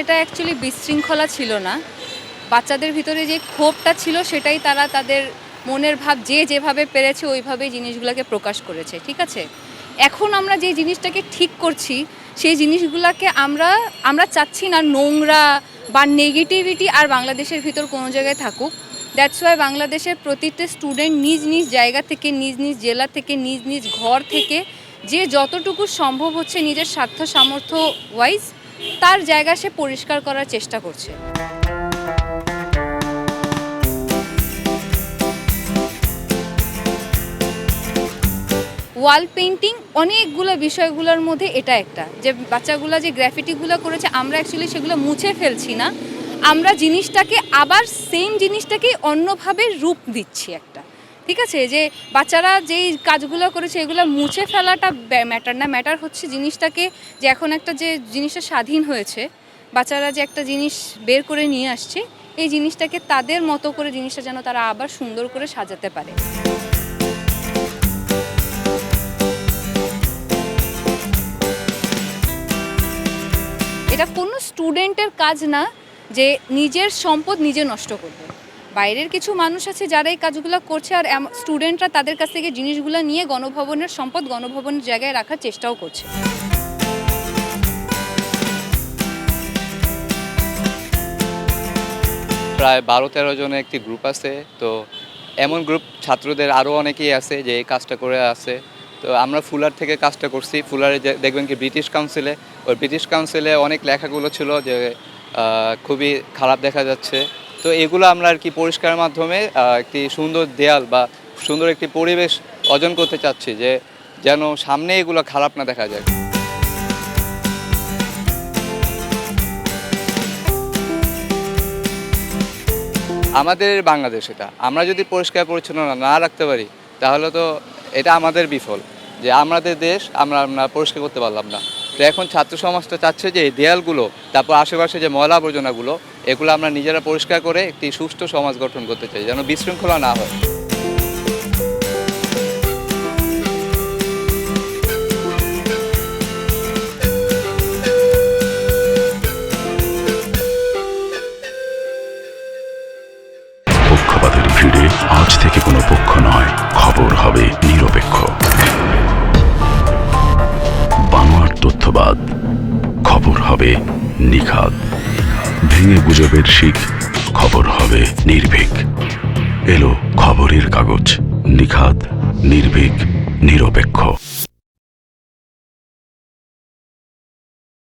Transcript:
এটা অ্যাকচুয়ালি বিশৃঙ্খলা ছিল না। বাচ্চাদের ভিতরে যে ক্ষোভটা ছিল সেটাই তারা তাদের মনের ভাব যে যেভাবে পেরেছে ওইভাবেই জিনিসগুলোকে প্রকাশ করেছে, ঠিক আছে? এখন আমরা যে জিনিসটাকে ঠিক করছি, সেই জিনিসগুলোকে আমরা আমরা চাচ্ছি না নোংরা বা নেগেটিভিটি আর বাংলাদেশের ভিতর কোনো জায়গায় থাকুক। দ্যাটস ওয়াই বাংলাদেশের প্রতিটা স্টুডেন্ট নিজ নিজ জায়গা থেকে, নিজ নিজ জেলা থেকে, নিজ নিজ ঘর থেকে যে যতটুকু সম্ভব হচ্ছে নিজের স্বার্থ সামর্থ্য ওয়াইজ তার জায়গা সে পরিষ্কার করার চেষ্টা করছে। ওয়াল পেন্টিং অনেকগুলো বিষয়গুলোর মধ্যে এটা একটা, যে বাচ্চাগুলো যে গ্রাফিটিগুলো করেছে, আমরা অ্যাকচুয়ালি সেগুলো মুছে ফেলছি না। আমরা জিনিসটাকে আবার সেম জিনিসটাকে অন্যভাবে রূপ দিচ্ছি একটা। ঠিক আছে? যে বাচ্চারা যেই কাজগুলো করেছে, এগুলো মুছে ফেলাটা ম্যাটার না। ম্যাটার হচ্ছে জিনিসটাকে যে এখন একটা যে জিনিসটা স্বাধীন হয়েছে, বাচ্চারা যে একটা জিনিস বের করে নিয়ে আসছে, এই জিনিসটাকে তাদের মতো করে জিনিসটা যেন তারা আবার সুন্দর করে সাজাতে পারে। এটা কোনো স্টুডেন্টের কাজ না যে নিজের সম্পদ নিজে নষ্ট করবে। বাইরের কিছু মানুষ আছে যারা এই কাজগুলো করছে আর স্টুডেন্টরা তাদের কাছ থেকে জিনিসগুলো নিয়ে গণভবনের, সম্পদ গণভবনের জায়গায় রাখার চেষ্টাও করছে। প্রায় বারো তেরো জনের একটি গ্রুপ আছে, তো এমন গ্রুপ ছাত্রদের আরও অনেকেই আছে যে এই কাজটা করে আছে। তো আমরা ফুলার থেকে কাজটা করছি, ফুলারে দেখবেন কি ব্রিটিশ কাউন্সিলে ওই ব্রিটিশ কাউন্সিলে অনেক লেখাগুলো ছিল যে খুবই খারাপ দেখা যাচ্ছে। তো এগুলো আমরা আর কি পরিষ্কারের মাধ্যমে একটি সুন্দর দেয়াল বা সুন্দর একটি পরিবেশ অর্জন করতে চাচ্ছি যে যেন সামনে এগুলো খারাপ না দেখা যায়। আমাদের বাংলাদেশ এটা। আমরা যদি পরিষ্কার পরিচ্ছন্ন না রাখতে পারি, তাহলে তো এটা আমাদের বিফল। যে আমাদের দেশ, আমরা আমরা পরিষ্কার করতে পারলাম না। তো এখন ছাত্র সমাজটা চাচ্ছে যে এই দেয়ালগুলো, তারপর আশেপাশে যে ময়লা আবর্জনাগুলো এগুলো আমরা নিজেরা পরিষ্কার করে একটি সুষ্ঠু সমাজ গঠন করতে চাই, যেন বিশৃঙ্খলা না হয়। পক্ষপাতের ভিড়ে আজ থেকে কোনো পক্ষ নয়, খবর হবে নিরপেক্ষ। বানোয়ার তথ্যবাদ, খবর হবে নিখাদ ভেঙে গুজবের শিখ খবর হবে নির্ভীক। এলো খবরের কাগজ নিখাত নির্ভীক নিরপেক্ষ।